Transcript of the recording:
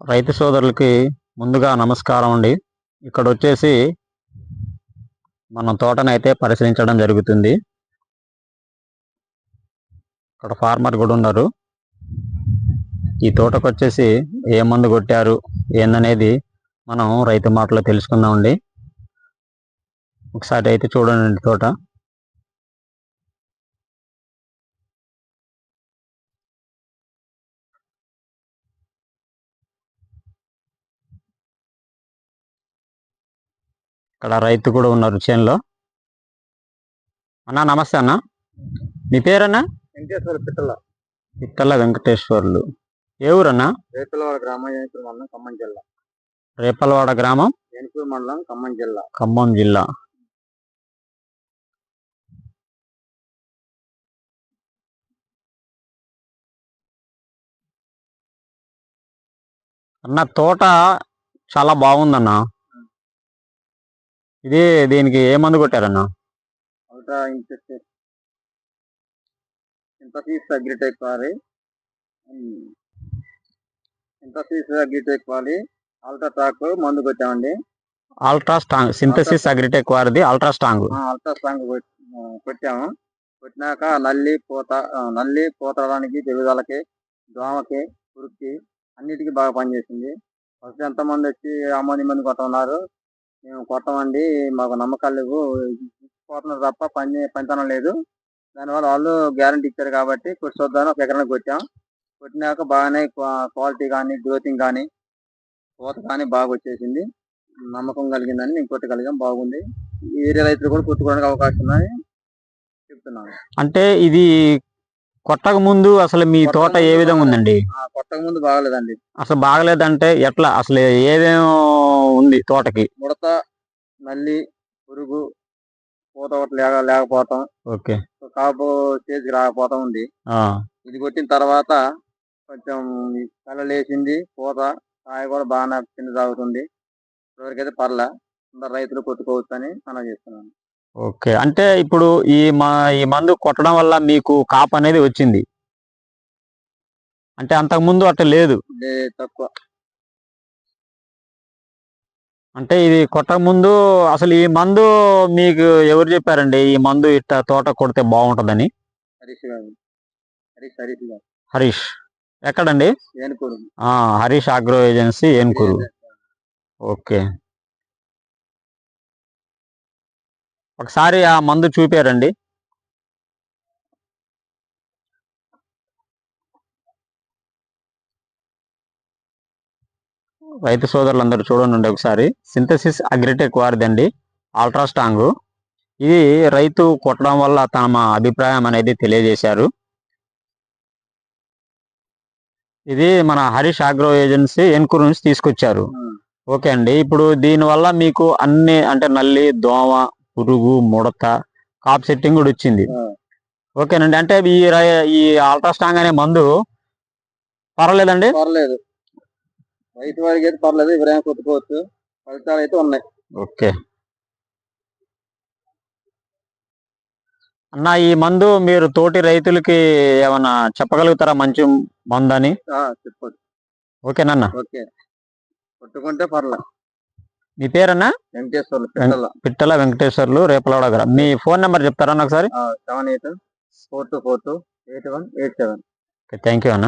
రైతు సోదరులకి ముందుగా నమస్కారం అండి. ఇక్కడ వచ్చేసి మన తోటనైతే పరిశీలించడం జరుగుతుంది. ఇక్కడ ఫార్మర్ కూడా ఉన్నారు. ఈ తోటకు వచ్చేసి ఏ మందు కొట్టారు ఏందనేది మనం రైతు మాటలో తెలుసుకుందామండి. ఒకసారి అయితే చూడండి తోట. ఇక్కడ రైతు కూడా ఉన్నారు చేనులో. అన్న నమస్తే అన్న. మీ పేరన్నా? వెంకటేశ్వర పిట్టల. పిట్టల వెంకటేశ్వర్లు. ఏ ఊరన్నా? రేతులవాడ గ్రామం మండలం ఖమ్మం జిల్లా. రేపలవాడ గ్రామం? ఏనుకూరు మండలం ఖమ్మం జిల్లా. ఖమ్మం జిల్లా. అన్న తోట చాలా బాగుందన్న. ఇది దీనికి ఏ మందు కొట్టారన్న? సింథసిస్ అగ్రిటెక్ వారి. సింథసిస్ అగ్రిటెక్ వారి అల్ట్రా ట్రాక్ మందు కొట్టామండి. అల్ట్రా స్ట్రాంగ్ సింథసిస్ అగ్రిటెక్ వారిది అల్ట్రా స్ట్రాంగ్ అల్ట్రా స్ట్రాంగ్ కొట్టాము. కొట్టినాక నల్లి పూత నల్లి పూతడానికి పెరుగుదలకి దోమకి పురుగుకి అన్నిటికీ బాగా పనిచేసింది. ఫస్ట్ ఎంతమంది వచ్చి అమ్మని మంది కొట్టమన్నారు మేము కొట్టమండి మాకు నమ్మకాలు లేవు. పోతున్నారు తప్ప పని పనితనం లేదు. దానివల్ల వాళ్ళు గ్యారంటీ ఇచ్చారు కాబట్టి కొట్టి చూద్దామని ఒక ఎకరానికి కొట్టాం. కొట్టినాక బాగానే క్వాలిటీ కానీ గ్రోతింగ్ కానీ పూత కానీ బాగా వచ్చేసింది. నమ్మకం కలిగిందని మేము కొట్టగలిగాం బాగుంది. ఏరియా రైతులు కూడా కొట్టుకోవడానికి అవకాశం ఉందని చెప్తున్నాను. అంటే ఇది కొట్టక ముందు అసలు మీ తోట ఏ విధంగా ఉందండి? కొట్టక ముందు బాగలేదండి. అసలు బాగలేదంటే ఎట్లా? అసలు ఏమేమి ఉంది తోటకి? ముడత నల్లి పురుగు పూత ఒకటి లేక లేకపోవటం. ఓకే. కాపు స్టేజ్కి రాకపోవటం ఉంది. ఇది కొట్టిన తర్వాత కొంచెం కళ్ళలేసింది పూత కాయ కూడా బాగానే కింద తాగుతుంది. ఇప్పటివరకైతే పర్లే. అందరు రైతులు కొట్టుకోవచ్చు అని మనం చేస్తున్నాను ఓకే. అంటే ఇప్పుడు ఈ మా ఈ మందు కొట్టడం వల్ల మీకు కాపు అనేది వచ్చింది. అంటే అంతకు ముందు అట్లా లేదు. తక్కువ. అంటే ఇది కొట్టక ముందు అసలు ఈ మందు మీకు ఎవరు చెప్పారండి? ఈ మందు ఇట్లా తోట కొడితే బాగుంటుందని? హరీష్ ఎక్కడండి? Harish Agro Agency Enkoor. Okay. ఒకసారి ఆ మందు చూపారండి. రైతు సోదరులందరూ చూడండి ఒకసారి. Synthesis Agritech వారిదండి. Ultra Strong. ఇది రైతు కొట్టడం వల్ల తమ అభిప్రాయం అనేది తెలియజేశారు. ఇది మన హరీష్ అగ్రో ఏజెన్సీ ఎన్కూరు నుంచి తీసుకొచ్చారు. ఓకే అండి. ఇప్పుడు దీనివల్ల మీకు అన్ని అంటే నల్లి దోమ పురుగు ముడత కాప్ సెట్టింగ్ కూడా వచ్చింది. ఓకేనండి అంటే ఈ ఈ అల్ట్రా స్ట్రాంగ్ అనే మందు పర్వాలేదండి? పర్లేదు రైతు వారికి అయితే పర్లేదు ఎవరైనా కొట్టుకోవచ్చు. ఫలితాలు అయితే ఉన్నాయి. ఓకే. అన్న ఈ మందు మీరు తోటి రైతులకి ఏమన్నా చెప్పగలుగుతారా? మంచి మందు అని? ఆ, చెప్పొచ్చు. ఓకేనన్న. ఓకే. కొట్టుకుంటే పర్లే మీ పేరన్నా? వెంకటేశ్వర్లు పిట్టల. వెంకటేశ్వర్లు రేపలవాడ గారు. మీ ఫోన్ నెంబర్ చెప్తారా ఒకసారి? Seven eight four two four two eight one eight seven. Thank you అన్న.